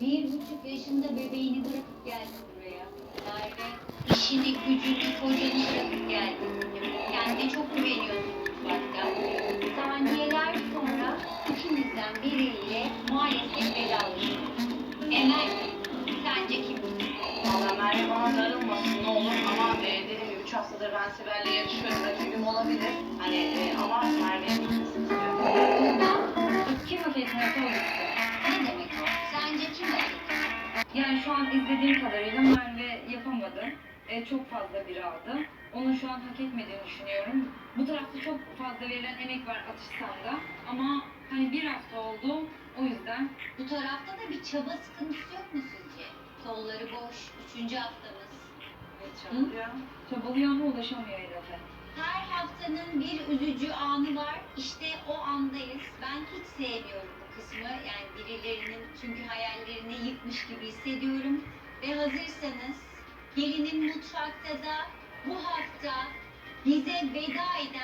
Bir buçuk yaşında bebeğini bırakıp geldi buraya. Merve işini, gücünü, kocanı bırakıp geldi. Kendine çok güveniyorsun mutfakta. Saniyeler sonra ikimizden biriyle maalesef vedalaşıyoruz. Emel, sence kim? Valla Merve bana darılmasın ne olur ama e, dediğim gibi 3 haftadır ben Sibel'le yarışıyorum. Rakibim olabilir. Hani e, Yani şu an izlediğim kadarıyla Merve yapamadı. E, çok fazla bir aldı. Onun şu an hak etmediğini düşünüyorum. Bu tarafta çok fazla verilen emek var atışsam da. Ama hani bir hafta oldu. O yüzden Bu tarafta da bir çaba sıkıntısı yok mu sizce? Kolları boş, üçüncü haftamız. Çalıyor. çabalıyor ama ulaşamıyor hedefe. Her haftanın bir üzücü anı var. İşte o andayız. Ben hiç sevmiyorum bu kısmı. Yani birilerinin çünkü hayallerini yıkmış gibi hissediyorum. Ve hazırsanız gelinin mutfakta da bu hafta bize veda eden